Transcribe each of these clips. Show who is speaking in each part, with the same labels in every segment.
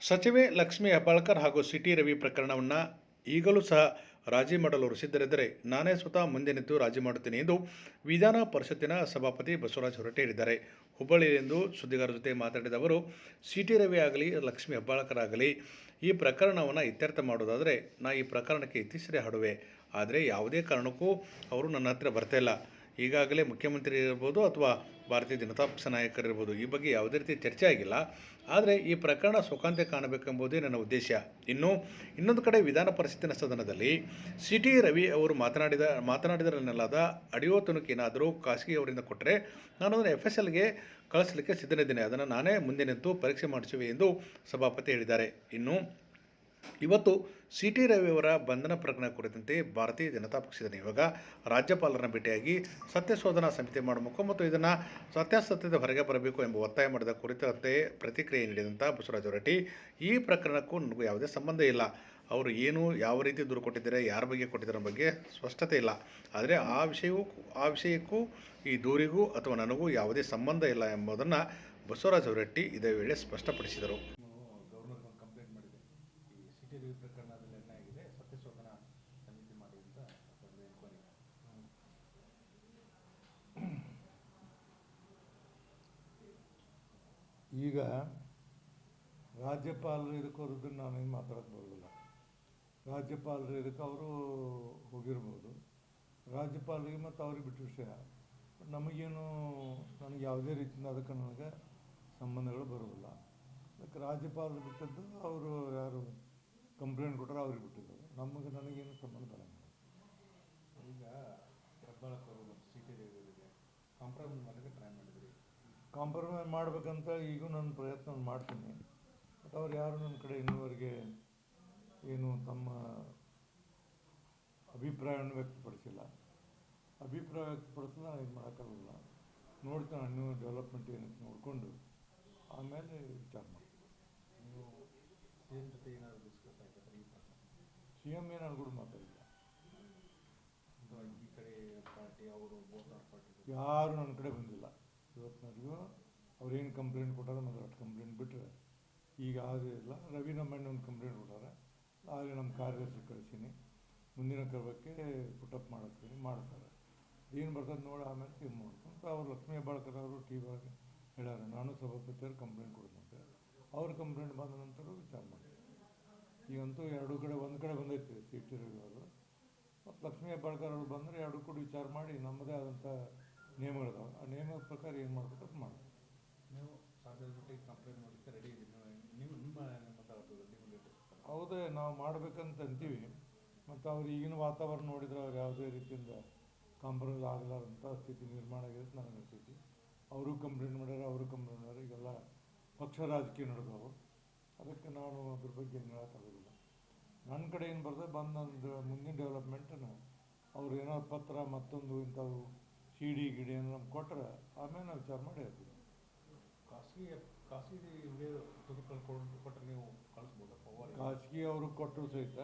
Speaker 1: ಸಚಿವೆ ಲಕ್ಷ್ಮಿ ಹೆಬ್ಬಾಳ್ಕರ್ ಹಾಗೂ ಸಿಟಿ ರವಿ ಪ್ರಕರಣವನ್ನು ಈಗಲೂ ಸಹ ರಾಜಿ ಮಾಡಲು ಅವರು ನಾನೇ ಸ್ವತಃ ಮುಂದೆ ನಿಂತು ರಾಜಿ ಮಾಡುತ್ತೇನೆ ಎಂದು ವಿಧಾನ ಪರಿಷತ್ತಿನ ಸಭಾಪತಿ ಬಸವರಾಜ ಹೊರಟೆ ಹೇಳಿದ್ದಾರೆ. ಹುಬ್ಬಳ್ಳಿಯಲ್ಲಿಂದು ಸುದ್ದಿಗಾರರ ಜೊತೆ ಮಾತಾಡಿದ ಅವರು, ಸಿಟಿ ರವಿ ಆಗಲಿ, ಲಕ್ಷ್ಮಿ ಹೆಬ್ಬಾಳ್ಕರ್ ಆಗಲಿ, ಈ ಪ್ರಕರಣವನ್ನು ಇತ್ಯರ್ಥ ಮಾಡೋದಾದರೆ ನಾ ಈ ಪ್ರಕರಣಕ್ಕೆ ಇತ್ತೀಚೆಗೆ ಹಾಡುವೆ. ಆದರೆ ಯಾವುದೇ ಕಾರಣಕ್ಕೂ ಅವರು ನನ್ನ ಹತ್ರ ಬರ್ತಾ ಇಲ್ಲ. ಈಗಾಗಲೇ ಮುಖ್ಯಮಂತ್ರಿ ಇರ್ಬೋದು ಅಥವಾ ಭಾರತೀಯ ಜನತಾ ಪಕ್ಷ ನಾಯಕರಿರ್ಬೋದು ಈ ಬಗ್ಗೆ ಯಾವುದೇ ರೀತಿ ಚರ್ಚೆ ಆಗಿಲ್ಲ. ಆದರೆ ಈ ಪ್ರಕರಣ ಸುಖಾಂತ್ಯ ಕಾಣಬೇಕೆಂಬುದೇ ನನ್ನ ಉದ್ದೇಶ. ಇನ್ನು ಇನ್ನೊಂದು ಕಡೆ ವಿಧಾನ ಪರಿಷತ್ತಿನ ಸದನದಲ್ಲಿ ಸಿ ಟಿ ರವಿ ಅವರು ಮಾತನಾಡಿದ, ಮಾತನಾಡಿದರನ್ನೆಲ್ಲದ ಅಡಿಯೋ ತುಣುಕಿನಾದರೂ ಖಾಸಗಿ ಅವರಿಂದ ಕೊಟ್ಟರೆ ನಾನು ಅದನ್ನು ಎಫ್ ಎಸ್ ಎಲ್ಗೆ ಕಳಿಸಲಿಕ್ಕೆ ಸಿದ್ಧನಿದ್ದೇನೆ. ಅದನ್ನು ನಾನೇ ಮುಂದೆ ನಿಂತು ಪರೀಕ್ಷೆ ಮಾಡಿಸುವೆ ಎಂದು ಸಭಾಪತಿ ಹೇಳಿದ್ದಾರೆ. ಇನ್ನು ಇವತ್ತು ಸಿ ಟಿ ರವಿಯವರ ಬಂಧನ ಪ್ರಕರಣ ಕುರಿತಂತೆ ಭಾರತೀಯ ಜನತಾ ಪಕ್ಷದ ನಿಯೋಗ ರಾಜ್ಯಪಾಲರನ್ನು ಭೇಟಿಯಾಗಿ ಸತ್ಯಶೋಧನಾ ಸಮಿತಿ ಮಾಡಬೇಕು ಮತ್ತು ಇದನ್ನು ಸತ್ಯಾಸತ್ಯದ ಹೊರಗೆ ಬರಬೇಕು ಎಂಬ ಒತ್ತಾಯ ಮಾಡಿದ ಕುರಿತಂತೆ ಪ್ರತಿಕ್ರಿಯೆ ನೀಡಿದಂಥ ಬಸವರಾಜ ಹೊರಟ್ಟಿ, ಈ ಪ್ರಕರಣಕ್ಕೂ ನನಗೂ ಯಾವುದೇ ಸಂಬಂಧ ಇಲ್ಲ. ಅವರು ಏನು ಯಾವ ರೀತಿ ದೂರು ಕೊಟ್ಟಿದ್ದಾರೆ, ಯಾರ ಬಗ್ಗೆ ಕೊಟ್ಟಿದ್ದಾರೆ ಬಗ್ಗೆ ಸ್ಪಷ್ಟತೆ ಇಲ್ಲ. ಆದರೆ ಆ ವಿಷಯವೂ, ಆ ವಿಷಯಕ್ಕೂ, ಈ ದೂರಿಗೂ ಅಥವಾ ನನಗೂ ಯಾವುದೇ ಸಂಬಂಧ ಇಲ್ಲ ಎಂಬುದನ್ನು ಬಸವರಾಜ ಹೊರಟ್ಟಿ ಇದೇ ವೇಳೆ ಸ್ಪಷ್ಟಪಡಿಸಿದರು
Speaker 2: ಗವರ್ನರ್ ಒಂದು ಕಂಪ್ಲೇಂಟ್ ಮಾಡಿದೆ ಈ ಪ್ರಕರಣದಲ್ಲಿ ಎಣ್ಣೆ ಆಗಿದೆ, ಸತ್ಯಶೋಧನಾ ಸಮಿತಿ ಮಾಡಿ ಅಂತ
Speaker 3: ಈಗ ರಾಜ್ಯಪಾಲರು ಇದಕ್ಕೆ ನಾನು ನಾನೇನು ಮಾತಾಡಕ್ಕೆ ಬರೋದಿಲ್ಲ. ರಾಜ್ಯಪಾಲರು ಇದಕ್ಕೆ ಅವರು ಹೋಗಿರ್ಬೋದು. ರಾಜ್ಯಪಾಲರಿಗೆ ಮತ್ತು ಅವ್ರಿಗೆ ಬಿಟ್ಟ ವಿಷಯ. ನಮಗೇನು, ನನಗೆ ಯಾವುದೇ ರೀತಿಯಿಂದ ಅದಕ್ಕೆ ನನಗೆ ಸಂಬಂಧಗಳು ಬರೋದಿಲ್ಲ. ಅದಕ್ಕೆ ರಾಜ್ಯಪಾಲರು ಬಿಟ್ಟದ್ದು ಅವರು ಯಾರು? ಕಂಪ್ಲೇಂಟ್ ಕೊಟ್ಟರೆ ಅವ್ರಿಗೆ ಬಿಟ್ಟಿದ್ದು ನಮಗೆ ನನಗೇನು ಸಂಬಂಧ ಬರೋಂಗಿಲ್ಲ
Speaker 2: ಈಗ ಹೆಬ್ಬಾಳಕರು ಮತ್ತು ಸಿಟಿ ರಿವ್ಯೂಗೆ ಕಾಂಪ್ರಮೈಸ್ ಮಾಡೋಕ್ಕೆ ಟ್ರೈ ಮಾಡಿದ್ರಿ?
Speaker 3: ಕಾಂಪ್ರಮೈಸ್ ಮಾಡಬೇಕಂತ ಈಗೂ ನಾನು ಪ್ರಯತ್ನ ಮಾಡ್ತೀನಿ. ಬಟ್ ಅವ್ರು ಯಾರು ನನ್ನ ಕಡೆ ಇನ್ನೂವರೆಗೆ ಏನು ತಮ್ಮ ಅಭಿಪ್ರಾಯವನ್ನು ವ್ಯಕ್ತಪಡಿಸಿಲ್ಲ. ಅಭಿಪ್ರಾಯ ವ್ಯಕ್ತಪಡಿಸಿಲ್ಲ ನಾನು ಇದು ಮಾಡೋಕ್ಕಾಗಲ್ಲ ನೋಡ್ತಾನೆ ಇನ್ನೂ ಡೆವಲಪ್ಮೆಂಟ್ ಏನಂತ ನೋಡಿಕೊಂಡು ಆಮೇಲೆ ವಿಚಾರ ಮಾಡ್ತೀನಿ.
Speaker 2: ಸಿ ಎಂ ಜೊತೆ ಏನಾದರೂ ಡಿಸ್ಕಸ್ ಈ
Speaker 3: ಸಿ ಎಂ ಏನಾದ್ರು ಕೂಡ ಮಾತಾಡಿಲ್ಲ
Speaker 2: ಈ ಕಡೆ ಪಾರ್ಟಿ ಅವರು ಪಾರ್ಟಿ
Speaker 3: ಯಾರು ನನ್ನ ಕಡೆ ಬಂದಿಲ್ಲ. ಇವತ್ತಿನವರೆಗೂ ಅವ್ರೇನು ಕಂಪ್ಲೇಂಟ್ ಕೊಟ್ಟಾರ ಮೊದಲು ಅಷ್ಟು ಕಂಪ್ಲೇಂಟ್ ಬಿಟ್ಟರೆ ಈಗ ಆದರೂ ಇಲ್ಲ. ರವಿ ನಮ್ಮಣ್ಣ ಒಂದು ಕಂಪ್ಲೇಂಟ್ ಕೊಟ್ಟಾರೆ. ಆದರೆ ನಮ್ಮ ಕಾರ್ಯದರ್ಶಿ ಕಳಿಸೀನಿ ಮುಂದಿನ ಕ್ರಮಕ್ಕೆ ಪುಟಪ್ ಮಾಡಿಸ್ತೀನಿ ಮಾಡ್ತಾರೆ. ಏನು ಬರ್ತದೆ ನೋಡಿ ಆಮೇಲೆ ತೀರ್ಮಾನ ಮಾಡ್ಕೊಂಡು ಅವ್ರು ಲಕ್ಷ್ಮೀ ಹೆಬ್ಬಾಳ್ಕರ್ ಅವರು ಟಿ ವಿಯಾಗ ಹೇಳ್ಯಾರ ನಾನು ಸಭಾಪತಿಯವ್ರು ಕಂಪ್ಲೇಂಟ್ ಕೊಡೋದಂತೆ ಅವ್ರ ಕಂಪ್ಲೇಂಟ್ ಬಂದ ನಂತರ ವಿಚಾರ ಈಗಂತೂ ಎರಡು ಕಡೆ ಒಂದು ಕಡೆ ಬಂದೈತಿ ಸಿ ಟಿ ರವಿ ಅವರು ಮತ್ತು ಲಕ್ಷ್ಮೀ ಹೆಬ್ಬಾಳ್ಕರ್ ಅವರು ಬಂದರೆ ಎರಡು ಕೂಡ ವಿಚಾರ ಮಾಡಿ ನಮ್ಮದೇ ಆದಂಥ ನಿಯಮಗಳಿದಾವೆ. ಆ ನಿಯಮದ ಪ್ರಕಾರ ಏನು ಮಾಡ್ಬೇಕು ಅದು ಮಾಡಿ
Speaker 2: ನೀವು ಕಂಪ್ಲೇಂಟ್ ಮಾಡಲಿಕ್ಕೆ ರೆಡಿ ನೀವು ನಿಮ್ಮ
Speaker 3: ಹೌದೇ ನಾವು ಮಾಡ್ಬೇಕಂತ ಅಂತೀವಿ. ಮತ್ತು ಅವ್ರು ಈಗಿನ ವಾತಾವರಣ ನೋಡಿದ್ರೆ ಅವ್ರು ಯಾವುದೇ ರೀತಿಯಿಂದ ಕಾಂಪ್ರಮೈಸ್ ಆಗಲಾರಂಥ ಸ್ಥಿತಿ ನಿರ್ಮಾಣ ಆಗಿದೆ ನನಗೆ ಅನಿಸ್ತೈತಿ ಅವರು ಕಂಪ್ಲೇಂಟ್ ಮಾಡ್ಯಾರ ಅವರು ಕಂಪ್ಲೇಂಟ್ ಮಾಡ್ಯಾರ. ಈಗೆಲ್ಲ ಪಕ್ಷ ರಾಜಕೀಯ ನಡೆದವು. ಅದಕ್ಕೆ ನಾನು ಅದ್ರ ಬಗ್ಗೆ ಏನು ಹೇಳೋಕ್ಕಾಗೋದಿಲ್ಲ ನನ್ನ ಕಡೆ ಏನು ಬರ್ತದೆ ಬಂದೊಂದು ಮುಂದಿನ ಡೆವಲಪ್ಮೆಂಟನ್ನು ಅವ್ರು ಏನೋ ಪತ್ರ ಮತ್ತೊಂದು ಇಂಥವು ಸಿ ಡಿ ಗಿಡಿ ಏನೋ ನಮ್ಗೆ ಕೊಟ್ಟರೆ ಆಮೇಲೆ ನಾವು ವಿಚಾರ ಮಾಡಿ ಹೇಳ್ತೀವಿ.
Speaker 2: ಖಾಸಗಿ ಖಾಸಗಿ ಕೊಟ್ಟರೆ ನೀವು ಕಳಿಸ್ಬೋದಪ್ಪ
Speaker 3: ಖಾಸಗಿ ಅವರು ಕೊಟ್ಟರು ಸಹಿತ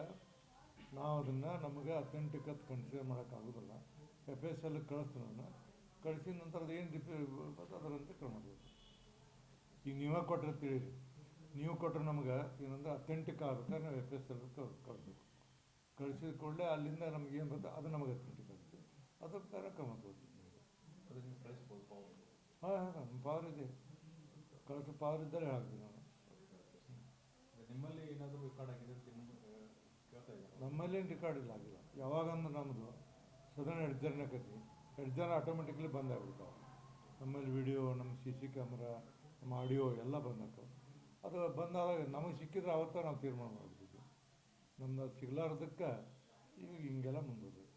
Speaker 3: ನಾವು ಅದನ್ನು ನಮಗೆ ಅಥೆಂಟಿಕ್ ಅಂತ ಕನ್ಸಿಡರ್ ಮಾಡೋಕ್ಕಾಗೋದಿಲ್ಲ ಎಫ್ ಎಸ್ ಎಲ್ ಕಳಿಸ್ತೀನಿ ನಾನು ಕಳಿಸಿದ ನಂತರ ಅದು ಏನು ರಿಪೇ ಬರ್ತದೆ ಅದರಂತೆ ಕ್ರಮ ಈಗ ನೀವೇ ಕೊಟ್ಟರೆ ತಿಳಿರಿ. ನೀವು ಕೊಟ್ಟರೆ ನಮ್ಗೆ ಏನಂದ್ರೆ ಅಥೆಂಟಿಕ್ ಆಗ್ಬೇಕಾದ್ರೆ ನಾವು ಎಫ್ ಎಸ್ ಎಲ್ ಕಳಿಸ್ಬೇಕು ಕಳಿಸಿದ ಕೂಡಲೇ ಅಲ್ಲಿಂದ ನಮ್ಗೆ ಏನು ಬರ್ತದೆ ಅದು ನಮಗೆ ಅಥೆಂಟಿಕ್ ಆಗುತ್ತೆ. ಅದ್ರ ಪ್ರಕಾರ ಕ್ರಮ ತಗೋತೀವಿ ಹಾಂ ಹಾಂ ನಮ್ಮ ಪವರ್ ಇದೆ. ಕಳಿಸೋ ಪವರ್ ಇದ್ದರೆ ಹೇಳ್ತೀವಿ ನಾವು
Speaker 2: ನಿಮ್ಮಲ್ಲಿ ಏನಾದರೂ ರೆಕಾರ್ಡ್ ಆಗಿದೆ ನಮ್ಮಲ್ಲಿ
Speaker 3: ಏನು ರೆಕಾರ್ಡ್ ಇಲ್ಲ ಆಗಿಲ್ಲ. ಯಾವಾಗಂದ್ರೆ ನಮ್ಮದು ಸದನ ಎಡ್ಜರ್ನಕತಿ ಎಡ್ಜರ್ ಆಟೋಮೆಟಿಕ್ಲಿ ಬಂದಾಗ್ಬಿಡ್ತಾವೆ ನಮ್ಮಲ್ಲಿ ವಿಡಿಯೋ ನಮ್ಮ ಸಿ ಸಿ ಕ್ಯಾಮ್ರಾ ನಮ್ಮ ಆಡಿಯೋ ಎಲ್ಲ ಬಂದಾಕವು ಅದು ಬಂದಾಗ ನಮಗೆ ಸಿಕ್ಕಿದ್ರೆ ಅವತ್ತ ನಾವು ತೀರ್ಮಾನ ಮಾಡ್ಬೋದು. ನಮ್ದು ಸಿಗ್ಲಾರ್ದಕ್ಕೆ ಈಗ ಹಿಂಗೆಲ್ಲ ಮುಂದುವರೆದು